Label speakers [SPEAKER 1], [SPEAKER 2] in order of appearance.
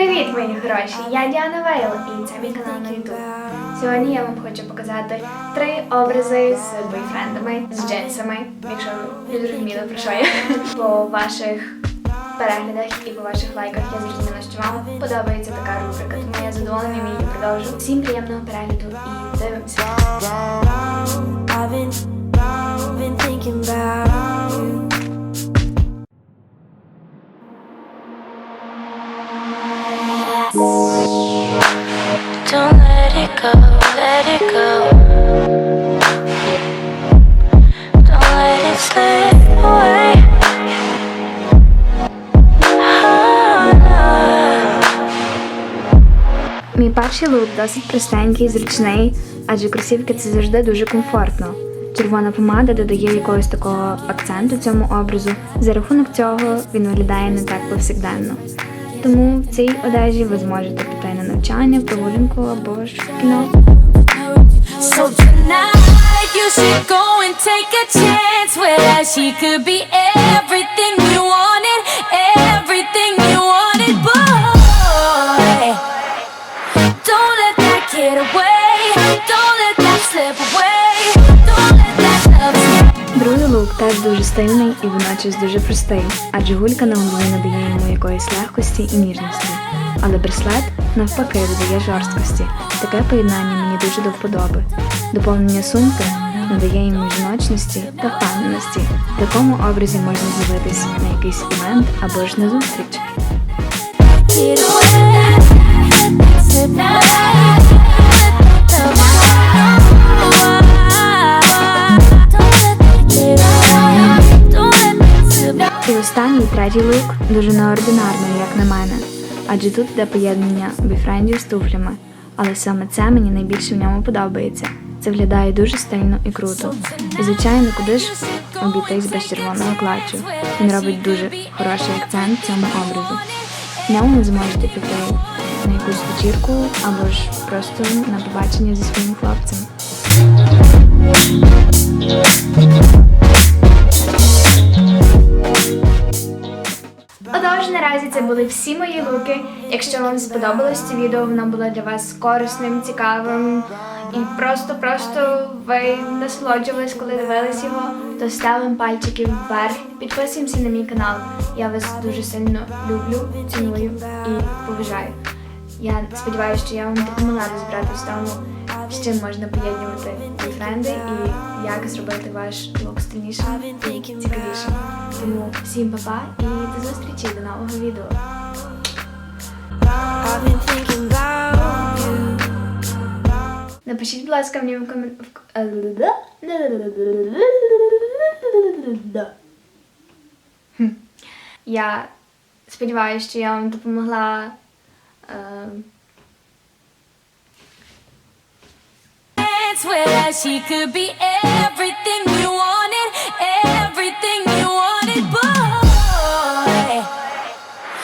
[SPEAKER 1] Привіт, мої хороші! Я Діана Вейл і це мій канал на YouTube. Сьогодні я вам хочу показати три образи з бойфрендами, з джинсами, якщо ви не зрозуміли про що я. По ваших переглядах і по ваших лайках я зрозуміла, що вам подобається така рубрика, тому я задоволена її продовжу. Всім приємного перегляду і дивимося. Мій перший лук досить простенький, зручний, адже кросівки це завжди дуже комфортно. Червона помада додає якогось такого акценту цьому образу. За рахунок цього він виглядає не так повсякденно. Тому в цій одежі ви зможете піти на навчання, прогулянку або ж в кіно.
[SPEAKER 2] So tonight you should go and take a chance where. She could be
[SPEAKER 1] Теж дуже стильний і водночас дуже простий, адже гулька на голові надає йому якоїсь легкості і ніжності. Але браслет навпаки додає жорсткості. Таке поєднання мені дуже до вподоби. Доповнення сумки надає йому жіночності та впевненості. В такому образі можна з'явитись на якийсь івент або ж на зустріч. Третій лук дуже неординарний, як на мене, адже тут йде поєднання бойфрендів з туфлями. Але саме це мені найбільше в ньому подобається. Це виглядає дуже стильно і круто. І звичайно, куди ж обійтись без червоного клатчу. Він робить дуже хороший акцент цьому образу. В ньому ви зможете піти на якусь вечірку або ж просто на побачення зі своїм хлопцем. Отож, наразі це були всі мої луки. Якщо вам сподобалось це відео, воно було для вас корисним, цікавим і просто-просто ви насолоджувались, коли дивились його, то ставимо пальчики вверх, підписуємося на мій канал. Я вас дуже сильно люблю, ціную і поважаю. Я сподіваюся, що я вам допомогла розібратися в тому, з чим можна поєднувати бойфренди і як зробити ваш лук стильнішим і цікавішим. Тому всім па-па і до зустрічі до нового відео. Напишіть, будь ласка, мені в коментарях. Я сподіваюся, що я вам допомогла. е,
[SPEAKER 2] swear she could be anything.